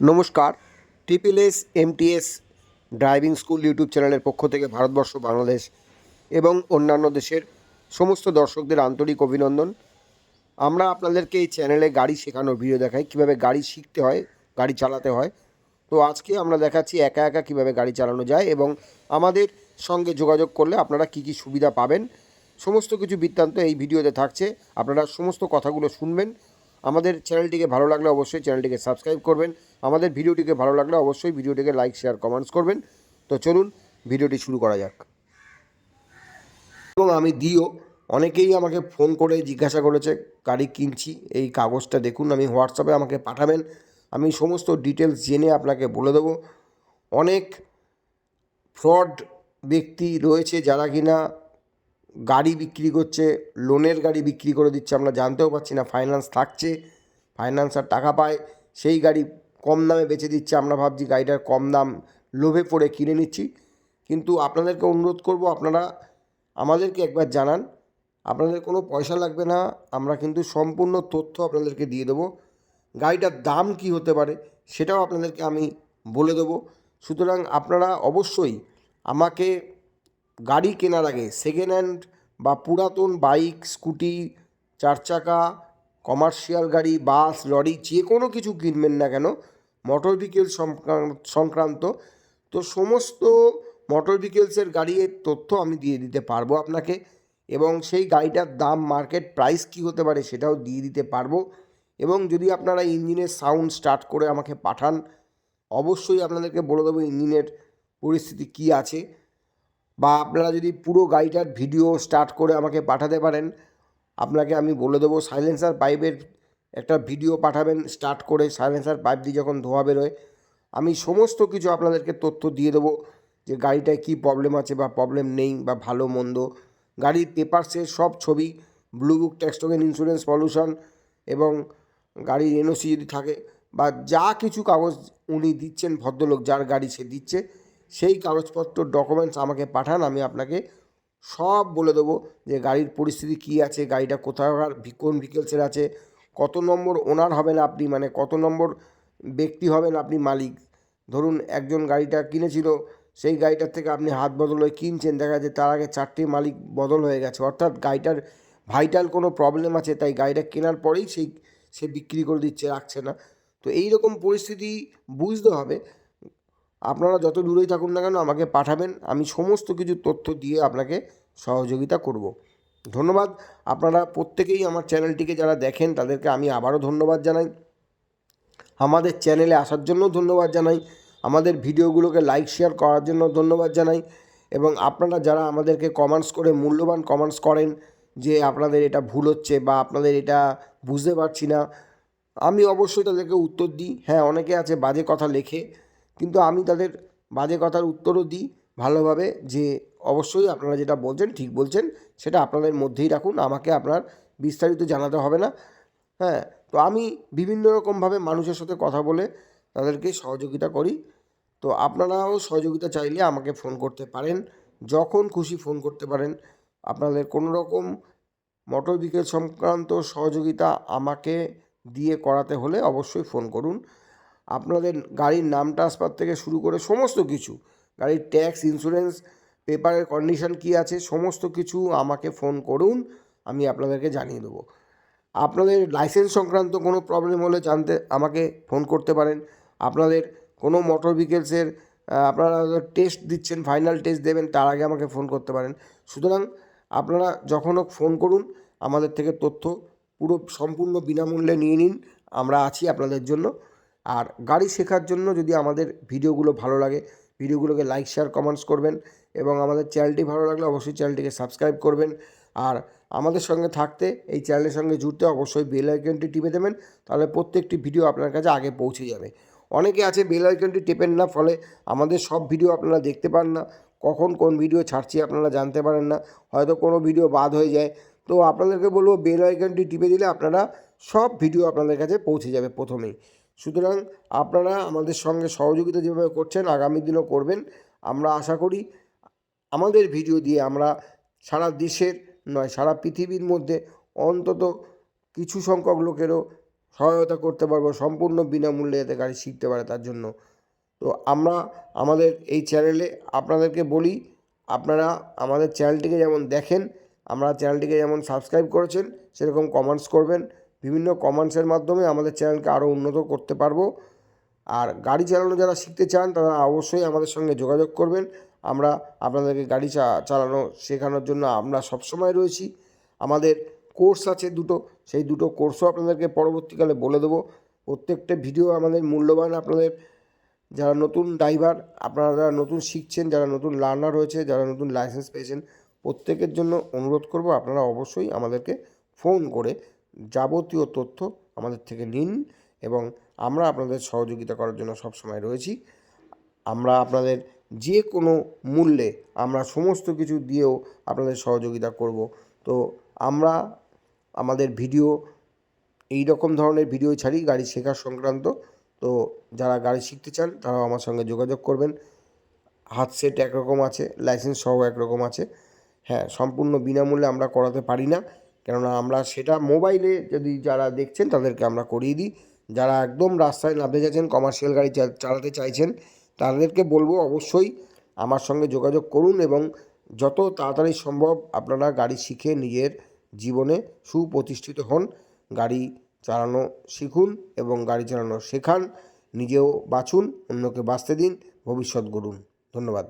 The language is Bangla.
নমস্কার। Triple S MTS driving school YouTube চ্যানেলের পক্ষ থেকে ভারতবর্ষ, বাংলাদেশ এবং অন্যান্য দেশের সমস্ত দর্শকদের আন্তরিক অভিনন্দন। আমরা আপনাদেরকে এই চ্যানেলে গাড়ি শেখানোর ভিডিও দেখাই, কীভাবে গাড়ি শিখতে হয়, গাড়ি চালাতে হয়। তো আজকে আমরা দেখাচ্ছি একা একা কীভাবে গাড়ি চালানো যায় এবং আমাদের সঙ্গে যোগাযোগ করলে আপনারা কি কি সুবিধা পাবেন। সমস্ত কিছু বৃত্তান্ত এই ভিডিওতে থাকছে। আপনারা সমস্ত কথাগুলো শুনবেন। আমাদের চ্যানেলটিকে ভালো লাগলে অবশ্যই চ্যানেলটিকে সাবস্ক্রাইব করবেন। আমাদের ভিডিওটিকে ভালো লাগলে অবশ্যই ভিডিওটিকে লাইক, শেয়ার, কমেন্টস করবেন। তো চলুন, ভিডিওটি শুরু করা যাক। এবং আমি দিও, অনেকেই আমাকে ফোন করে জিজ্ঞাসা করেছে গাড়ি কিনছি? এই কাগজটা দেখুন, আমি হোয়াটসঅ্যাপে আমাকে পাঠাবেন। আমি সমস্ত ডিটেলস জেনে আপনাকে বলে দেবো। অনেক ফ্রড ব্যক্তি রয়েছে যারা কিনা গাড়ি বিক্রি করছে, লোনের গাড়ি বিক্রি করে দিচ্ছে, আমরা জানতেও পারছি না ফাইন্যান্স থাকছে ফাইন্যান্স আর টাকা পায়, সেই গাড়ি কম দামে বেচে দিচ্ছে, আমরা ভাবছি গাড়িটার কম দাম লোভে পড়ে কিনে নিচ্ছি। কিন্তু আপনাদেরকে অনুরোধ করব, আপনারা আমাদেরকে একবার জানান, আপনাদের কোনো পয়সা লাগবে না, আমরা কিন্তু সম্পূর্ণ তথ্য আপনাদেরকে দিয়ে দেবো, গাড়িটার দাম কি হতে পারে সেটাও আপনাদেরকে আমি বলে দেবো। সুতরাং আপনারা অবশ্যই আমাকে গাড়ি কেনার আগে সেকেন্ড হ্যান্ড বা পুরাতন বাইক স্কুটি চার চাকা কমার্শিয়াল গাড়ি বাস লরি যে কোনো কিছু কিনবেন না কেন মোটর ভেহিকেল সংক্রান্ত, তো সমস্ত মোটর ভেহিকেলসের গাড়ির তথ্য আমি দিয়ে দিতে পারব আপনাকে এবং সেই গাড়িটার দাম মার্কেট প্রাইস কী হতে পারে সেটাও দিয়ে দিতে পারব এবং যদি আপনারা ইঞ্জিনের সাউন্ড স্টার্ট করে আমাকে পাঠান, অবশ্যই আপনাদেরকে বলে দেবো ইঞ্জিনের পরিস্থিতি কী আছে। বা আপনারা যদি পুরো গাড়িটার ভিডিও স্টার্ট করে আমাকে পাঠাতে পারেন, আপনাকে আমি বলে দেবো সাইলেন্সার পাইপের একটা ভিডিও পাঠাবেন স্টার্ট করে সাইলেন্সার পাইপ দিয়ে যখন ধোয়া বেরোয়, আমি সমস্ত কিছু আপনাদেরকে তথ্য দিয়ে দেবো যে গাড়িটায় কী প্রবলেম আছে বা প্রবলেম নেই বা ভালো, মন্দ। গাড়ির পেপারসের সব ছবি blue book tax insurance pollution এবং গাড়ির এনওসি যদি থাকে বা যা কিছু কাগজ উনি দিচ্ছেন, ভদ্রলোক যার গাড়ি সে দিচ্ছে সেই কাগজপত্র ডকুমেন্টস আমাকে পাঠান, আমি আপনাকে সব বলে দেবো যে গাড়ির পরিস্থিতি কী আছে, গাড়িটা কোথাকার কোন ভিকেলসের আছে, কত নম্বর ওনার হবেন আপনি মানে কত নম্বর ব্যক্তি হবেন আপনি, মালিক। ধরুন একজন গাড়িটা কিনেছিল, সেই গাড়িটার থেকে আপনি হাত বদল হয়ে কিনছেন, দেখা যাচ্ছে তার আগে চারটি মালিক বদল হয়ে গেছে। অর্থাৎ গাড়িটার ভাইটাল কোনো প্রবলেম আছে, তাই গাড়িটা কেনার পরেই সেই, সে বিক্রি করে দিচ্ছে, রাখছে না। তো এই রকম পরিস্থিতি বুঝতে হবে। আপনারা যত দূরেই থাকুন না কেন আমাকে পাঠাবেন, আমি সমস্ত কিছু তথ্য দিয়ে আপনাকে সহযোগিতা করব। ধন্যবাদ। আপনারা প্রত্যেকেই আমার চ্যানেলটিকে যারা দেখেন, তাদেরকে আমি আবারও ধন্যবাদ জানাই। আমাদের চ্যানেলে আসার জন্য ধন্যবাদ জানাই। আমাদের ভিডিওগুলোকে লাইক শেয়ার করার জন্য ধন্যবাদ জানাই। এবং আপনারা যারা আমাদেরকে কমেন্টস করে, মূল্যবান কমেন্টস করেন যে আপনাদের এটা ভুল হচ্ছে বা আপনাদের এটা বুঝতে পারছি না, আমি অবশ্যই তাদেরকে উত্তর দিই। হ্যাঁ অনেকে আছে বাজে কথা লেখে কিন্তু আমি তাদের বাজে কথার উত্তরও দিই ভালোভাবে যে অবশ্যই আপনারা যেটা বলছেন, ঠিক বলছেন, সেটা আপনাদের মধ্যেই রাখুন, আমাকে আপনার বিস্তারিত জানাতে হবে না। হ্যাঁ তো আমি বিভিন্ন রকমভাবে মানুষের সাথে কথা বলে তাদেরকে সহযোগিতা করি। তো আপনারাও সহযোগিতা চাইলে আমাকে ফোন করতে পারেন, যখন খুশি ফোন করতে পারেন। আপনাদের কোনো রকম মোটর ভেহিকেল সংক্রান্ত সহযোগিতা আমাকে দিয়ে করাতে হলে অবশ্যই ফোন করুন। আপনাদের গাড়ির নাম ট্রান্সফার থেকে শুরু করে সমস্ত কিছু। গাড়ির ট্যাক্স ইন্স্যুরেন্স পেপারের কন্ডিশন কী আছে, সমস্ত কিছু আমাকে ফোন করুন, আমি আপনাদেরকে জানিয়ে দেবো। আপনাদের লাইসেন্স সংক্রান্ত কোনো প্রবলেম হলে জানতে, আমাকে ফোন করতে পারেন। আপনাদের কোনো মোটর ভেহিকেলসের আপনারা টেস্ট দিচ্ছেন ফাইনাল টেস্ট দেবেন, তার আগে আমাকে ফোন করতে পারেন। সুতরাং আপনারা যখন হোক ফোন করুন, আমাদের থেকে তথ্য পুরো সম্পূর্ণ বিনামূল্যে নিয়ে নিন। আমরা আছি আপনাদের জন্য। আর গাড়ি শেখার জন্য যদি আমাদের ভিডিওগুলো ভালো লাগে, ভিডিওগুলোকে লাইক শেয়ার কমেন্টস করবেন এবং আমাদের চ্যানেলটি ভালো লাগলে অবশ্যই চ্যানেলটিকে সাবস্ক্রাইব করবেন। আর আমাদের সঙ্গে থাকতে, এই চ্যানেলের সঙ্গে জুড়তে অবশ্যই বেল আইকনটি টিপে দেবেন, তাহলে প্রত্যেকটি ভিডিও আপনার কাছে আগে পৌঁছে যাবে। অনেকে আছে বেল আইকনটি টেপেন না, ফলে আমাদের সব ভিডিও আপনারা দেখতে পান না, কখন কোন ভিডিও ছাড়ছি আপনারা জানতে পারেন না, হয়তো কোনো ভিডিও বাদ হয়ে যায়। তো আপনাদেরকে বলব বেল আইকনটি টিপে দিলে আপনারা সব ভিডিও আপনাদের কাছে পৌঁছে যাবে প্রথমেই। সুতরাং আপনারা আমাদের সঙ্গে সহযোগিতা যেভাবে করছেন, আগামী দিনও করবেন। আমরা আশা করি আমাদের ভিডিও দিয়ে আমরা সারা দেশের নয়, সারা পৃথিবীর মধ্যে অন্তত কিছু সংখ্যক লোকেরও সহায়তা করতে পারব, সম্পূর্ণ বিনামূল্যে যাতে গাড়ি শিখতে পারে তার জন্য। তো আমরা আমাদের এই চ্যানেলে আপনাদেরকে বলি, আপনারা আমাদের চ্যানেলটিকে যেমন দেখেন, আমরা চ্যানেলটিকে যেমন সাবস্ক্রাইব করেছেন, সেরকম কমেন্টস করবেন। বিভিন্ন কমেন্টসের মাধ্যমে আমাদের চ্যানেলকে আরও উন্নত করতে পারব। আর গাড়ি চালানো যারা শিখতে চান, তারা অবশ্যই আমাদের সঙ্গে যোগাযোগ করবেন। আমরা আপনাদেরকে গাড়ি চালানো শেখানোর জন্য আমরা সবসময় রয়েছি। আমাদের কোর্স আছে দুটো, সেই দুটো কোর্সও আপনাদেরকে পরবর্তীকালে বলে দেবো। প্রত্যেকটা ভিডিও আমাদের মূল্যবান আপনাদের। যারা নতুন ড্রাইভার, আপনারা যারা নতুন শিখছেন, যারা নতুন লার্নার হয়েছে, যারা নতুন লাইসেন্স পেয়েছেন, প্রত্যেকের জন্য অনুরোধ করব আপনারা অবশ্যই আমাদেরকে ফোন করে যাবতীয় তথ্য আমাদের থেকে নিন এবং আমরা আপনাদের সহযোগিতা করার জন্য সবসময় রয়েছি। আমরা আপনাদের যে কোনো মূল্যে আমরা সমস্ত কিছু দিয়েও আপনাদের সহযোগিতা করব। তো আমরা আমাদের ভিডিও এই রকম ধরনের ভিডিও ছাড়ি গাড়ি শেখার সংক্রান্ত। তো যারা গাড়ি শিখতে চান তারাও আমার সঙ্গে যোগাযোগ করবেন। হাত সেট একরকম আছে, লাইসেন্স সহ একরকম আছে। হ্যাঁ সম্পূর্ণ বিনামূল্যে আমরা করাতে পারি না। কেননা আমরা সেটা মোবাইলে যদি যারা দেখছেন তাদেরকে আমরা করিয়ে দিই। যারা একদম রাস্তায় নামতে চাইছেন কমার্শিয়াল গাড়ি চালাতে চাইছেন, তাদেরকে বলব অবশ্যই আমার সঙ্গে যোগাযোগ করুন এবং যত তাড়াতাড়ি সম্ভব আপনারা গাড়ি শিখে নিজের জীবনে সুপ্রতিষ্ঠিত হন। গাড়ি চালানো শিখুন এবং গাড়ি চালানো শেখান, নিজেও বাঁচুন, অন্যকে বাঁচতে দিন, ভবিষ্যৎ গড়ুন। ধন্যবাদ।